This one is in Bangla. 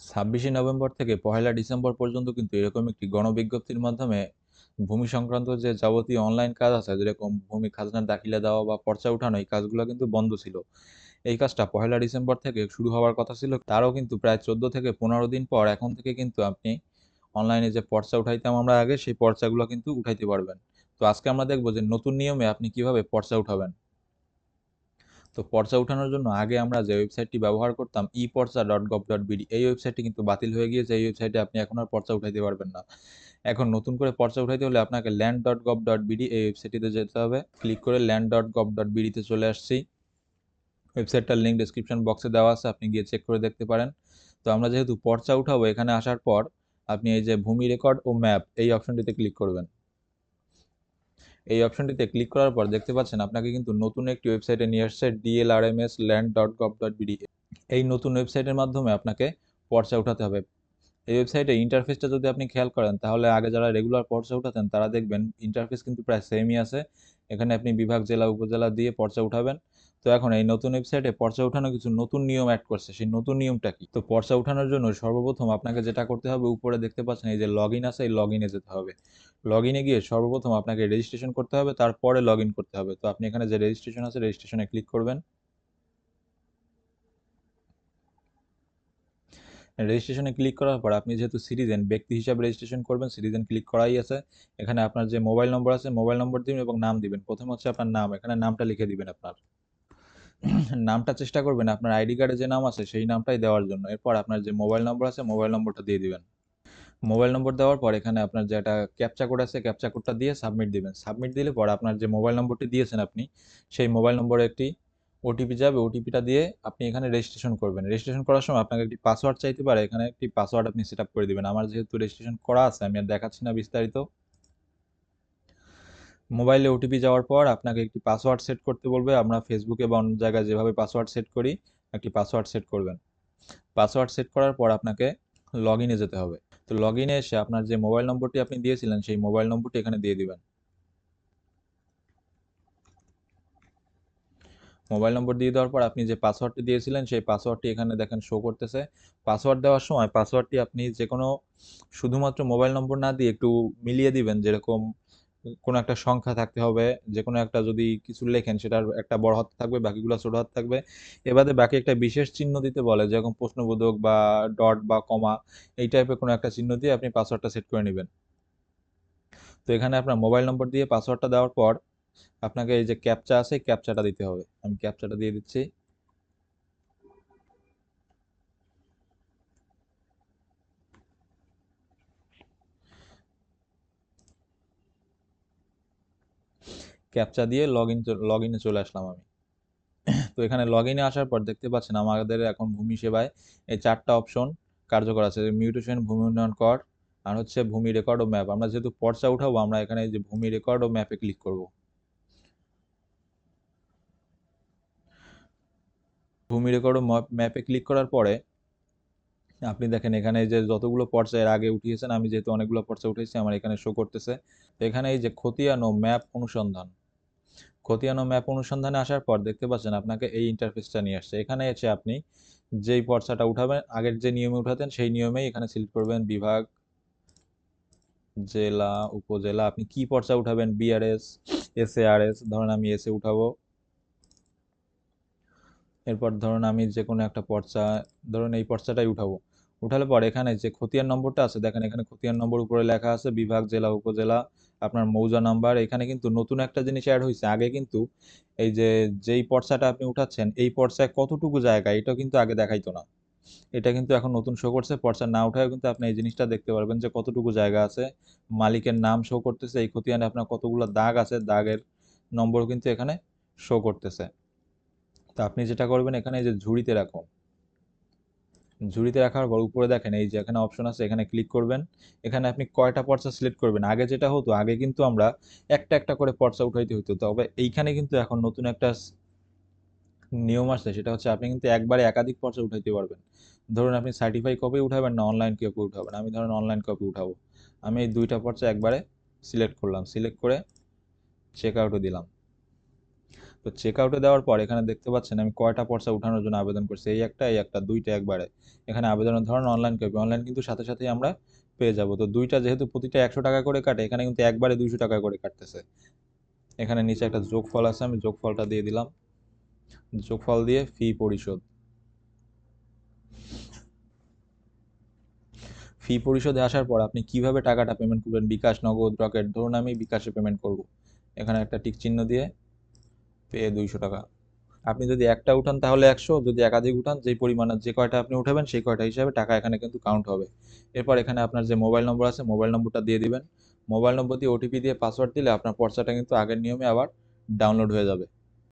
ছাব্বিশে নভেম্বর থেকে পহেলা ডিসেম্বর পর্যন্ত কিন্তু এরকম একটি গণবিজ্ঞপ্তির মাধ্যমে ভূমি সংক্রান্ত যে যাবতীয় অনলাইন কাজ আছে, যেরকম ভূমি খাজনার দাখিলে দেওয়া বা পর্চা উঠানো, এই কাজগুলো কিন্তু বন্ধ ছিল। এই কাজটা পহেলা ডিসেম্বর থেকে শুরু হওয়ার কথা ছিল। তারও কিন্তু প্রায় চোদ্দ থেকে পনেরো দিন পর এখন থেকে কিন্তু আপনি অনলাইনে যে পর্চা উঠাইতাম আমরা আগে, সেই পর্চাগুলো কিন্তু উঠাইতে পারবেন। তো আজকে আমরা দেখব যে নতুন নিয়মে আপনি কীভাবে পর্চা উঠাবেন। তো পর্চা উঠানোর জন্য আগে আমরা যে ওয়েবসাইটটি ব্যবহার করতাম e Porcha dot gov dot BD এই ওয়েবসাইটটি কিন্তু বাতিল হয়ে গিয়েছে। এই ওয়েবসাইটে আপনি এখন আর পর্চা উঠাইতে পারবেন না। এখন নতুন করে পর্চা উঠাইতে হলে আপনাকে land dot gov dot BD এই ওয়েবসাইটটিতে যেতে হবে। ক্লিক করে ল্যান্ড ডট গভ ডট বিডিতে চলে আসছি। ওয়েবসাইটটার লিঙ্ক ডিসক্রিপশন বক্সে দেওয়া আছে, আপনি গিয়ে চেক করে দেখতে পারেন। তো আমরা যেহেতু পর্চা উঠাবো এখানে আসার পর, আপনি এই যে ভূমি রেকর্ড ও ম্যাপ এই অপশনটিতে ক্লিক করবেন। এই অপশনটিতে ক্লিক করার পর দেখতে পাচ্ছেন আপনাকে কিন্তু নতুন একটি ওয়েবসাইটে নিয়ে আসছে DLRMS land dot gov dot BD এই নতুন ওয়েবসাইটের মাধ্যমে আপনাকে পর্চা উঠাতে হবে। এই ওয়েবসাইটে ইন্টারফেসটা যদি আপনি খেয়াল করেন, তাহলে আগে যারা রেগুলার পর্চা উঠাতেন, তারা দেখবেন ইন্টারফেস কিন্তু প্রায় সেমই আছে। এখানে আপনি বিভাগ, জেলা, উপজেলা দিয়ে পর্চা উঠাবেন। তো এখন এই নতুন ওয়েবসাইটে পর্চা উঠানো কিছু নতুন নিয়ম অ্যাড করছে। সেই নতুন নিয়মটা কি? তো পর্চা উঠানোর জন্য সর্বপ্রথম আপনাকে যেটা করতে হবে, উপরে দেখতে পাচ্ছেন এই যে লগ ইন আছে, এই লগ ইনে যেতে হবে। লগ ইনে গিয়ে সর্বপ্রথম আপনাকে রেজিস্ট্রেশন করতে হবে, তারপরে লগ ইন করতে হবে। তো আপনি এখানে যে রেজিস্ট্রেশন আছে রেজিস্ট্রেশনে ক্লিক করবেন। রেজিস্ট্রেশনে ক্লিক করার পর আপনি যেহেতু সিটিজেন ব্যক্তি হিসাবে রেজিস্ট্রেশন করবেন সিটিজেন ক্লিক করাই আছে। এখানে আপনার যে মোবাইল নম্বর আছে মোবাইল নম্বর দিবেন এবং নাম দিবেন। প্রথম হচ্ছে আপনার নাম, এখানে নামটা লিখে দিবেন আপনার। নামটা চেষ্টা করবেন, আপনার আইডি কার্ডে যে নাম আছে সেই নামটাই দেওয়ার জন্য। এরপর আপনার যে মোবাইল নম্বর আছে, মোবাইল নম্বরটা দিয়ে দিবেন। মোবাইল নম্বর দেওয়ার পর এখানে আপনার যে একটা ক্যাপচা কোড আছে, ক্যাপচা কোডটা দিয়ে সাবমিট দিবেন। সাবমিট দিলে পর আপনার যে মোবাইল নম্বরটি দিয়েছেন আপনি, সেই মোবাইল নম্বরে একটি ওটিপি যাবে, ওটিপিটা দিয়ে আপনি এখানে রেজিস্ট্রেশন করবেন। রেজিস্ট্রেশন করার সময় আপনাকে একটি পাসওয়ার্ড চাইতে পারে, এখানে একটি পাসওয়ার্ড আপনি সেট করে দিবেন। আমার যেহেতু রেজিস্ট্রেশন করা আছে, আমি আর দেখাচ্ছি না বিস্তারিত। মোবাইলে ওটিপি যাওয়ার পর আপনাকে একটি পাসওয়ার্ড সেট করতে বলবে। আমরা ফেসবুকে বা অন্য জায়গায় যেভাবে পাসওয়ার্ড সেট করি, একটি পাসওয়ার্ড সেট করবেন। পাসওয়ার্ড সেট করার পর আপনাকে লগ ইনে যেতে হবে। তো লগ ইনে এসে আপনার যে মোবাইল নম্বরটি আপনি দিয়েছিলেন, সেই মোবাইল নম্বরটি এখানে দিয়ে দিবেন। মোবাইল নম্বর দিয়ে দেওয়ার পর আপনি যে পাসওয়ার্ডটি দিয়েছিলেন, সেই পাসওয়ার্ডটি এখানে দেখেন শো করতেছে। পাসওয়ার্ড দেওয়ার সময় পাসওয়ার্ডটি আপনি যে কোনো শুধুমাত্র মোবাইল নম্বর না দিয়ে একটু মিলিয়ে দিবেন, যেরকম কোনো একটা সংখ্যা থাকতে হবে যে কোনো একটা যদি কিছু লেখেন সেটার একটা বড় হাত থাকবে, বাকিগুলো ছোট হাত থাকবে। এবারে বাকি একটা বিশেষ চিহ্ন দিতে বলে, যেরকম প্রশ্নবোধক বা ডট বা কমা, এই টাইপের কোনো একটা চিহ্ন দিয়ে আপনি পাসওয়ার্ডটা সেট করে নেবেন। তো এখানে আপনার মোবাইল নম্বর দিয়ে পাসওয়ার্ডটা দেওয়ার পর, আপনাকে এই যে ক্যাপচা আছে ক্যাপচাটা দিতে হবে। আমি ক্যাপচাটা দিয়ে দিচ্ছি। ক্যাপচা দিয়ে লগ ইন লগ ইনে চলে আসলাম আমি। তো এখানে লগ ইনে আসার পর দেখতে পাচ্ছেন আমাদের এখন ভূমি সেবায় এই চারটা অপশন কার্যকর আছে। মিউটেশন ভূমি উন্নয়ন কর আর হচ্ছে ভূমি রেকর্ড ও ম্যাপ আমরা যেহেতু পর্চা উঠাবো, আমরা এখানে যে ভূমি রেকর্ড ও ম্যাপে ক্লিক করব। ভূমি রেকর্ড ও ম্যাপে ক্লিক করার পরে আপনি দেখেন এখানে যে যতগুলো পর্চা এর আগে উঠিয়েছেন, আমি যেহেতু অনেকগুলো পর্চা উঠেছি, আমার এখানে শো করতেছে। তো এখানে এই যে খতিয়ানো ম্যাপ অনুসন্ধান। খতিয়ানো ম্যাপ অনুসন্ধানে আসার পর দেখতে পাচ্ছেন আপনাকে এই ইন্টারফেসটা নিয়ে আসছে। এখানে এসে আপনি যেই পর্চাটা উঠাবেন, আগের যে নিয়মে উঠাতেন সেই নিয়মেই এখানে সিলেক্ট করবেন বিভাগ, জেলা, উপজেলা। আপনি কি পর্চা উঠাবেন? বিআরএস এস এস ধরেন আমি এসে উঠাবো। এরপর ধরুন আমি যে কোনো একটা পর্চা ধরুন এই পর্চাটাই উঠাবো। উঠালে পর এখানে যে খতিয়ান নম্বরটা আছে, দেখেন এখানে খতিয়ান নম্বর উপরে লেখা আছে, বিভাগ, জেলা, উপজেলা, আপনার মৌজা নাম্বার। এখানে কিন্তু নতুন একটা জিনিস অ্যাড হয়েছে আগে কিন্তু এই যে, যেই পর্চাটা আপনি উঠাচ্ছেন, এই পর্চায় কতটুকু জায়গা এটা কিন্তু আগে দেখাইতো না। এটা কিন্তু এখন নতুন শো করছে। পর্চা না উঠায় কিন্তু আপনি এই জিনিসটা দেখতে পারবেন যে কতটুকু জায়গা আছে। মালিকের নাম শো করতেছে। এই খতিয়ানে আপনার কতগুলো দাগ আছে, দাগের নম্বর কিন্তু এখানে শো করতেছে। তা আপনি যেটা করবেন, এখানে এই যে ঝুড়িতে রাখুন। ঝুড়িতে রাখার পর উপরে দেখেন, এই যে এখানে অপশন আছে, এখানে ক্লিক করবেন। এখানে আপনি কয়টা পর্চা সিলেক্ট করবেন? আগে যেটা হতো, আগে কিন্তু আমরা একটা একটা করে পর্চা উঠাইতে হতো তবে এইখানে কিন্তু এখন নতুন একটা নিয়ম আসছে, সেটা হচ্ছে আপনি কিন্তু একবারে একাধিক পর্চা উঠাইতে পারবেন। ধরুন আপনি সার্টিফাই কপি উঠাবেন না অনলাইন কপি উঠাবেন আমি ধরুন অনলাইন কপি উঠাবো। আমি এই দুইটা পর্চা একবারে সিলেক্ট করলাম। সিলেক্ট করে চেক আউটও দিলাম। তো চেক আউটে দেওয়ার পর এখানে দেখতে পাচ্ছেন আমি কয়টা পর্চা উঠানোর জন্য আবেদন করছি। এই একটা এই একটা, দুইটা একবারে। এখানে আবেদনের ধরন অনলাইন কপি অনলাইন কিন্তু সাথে সাথেই আমরা পেয়ে যাব। তো দুইটা যেহেতু প্রতিটা একশো টাকা করে কাটে, এখানে কিন্তু একবারে দুইশো টাকা করে কাটতেছে। এখানে নিচে একটা যোগফল আছে, আমি যোগফলটা দিয়ে দিলাম। যোগফল দিয়ে ফি পরিশোধ। ফি পরিশোধে আসার পর আপনি কীভাবে টাকাটা পেমেন্ট করবেন? বিকাশ, নগদ, রকেট, ধরুন আমি বিকাশে পেমেন্ট করব। এখানে একটা টিক চিহ্ন দিয়ে পে দুইশো টাকা। আপনি যদি একটা উঠান তাহলে একশো, যদি একাধিক উঠান যে পরিমাণে যে কয়টা আপনি উঠাবেন সেই কয়টা হিসাবে টাকা এখানে কিন্তু কাউন্ট হবে। এরপর এখানে আপনার যে মোবাইল নম্বর আছে মোবাইল নম্বরটা দিয়ে দিবেন। মোবাইল নম্বর দিয়ে ওটিপি দিয়ে পাসওয়ার্ড দিলে আপনার পর্চাটা কিন্তু আগের নিয়মে আবার ডাউনলোড হয়ে যাবে।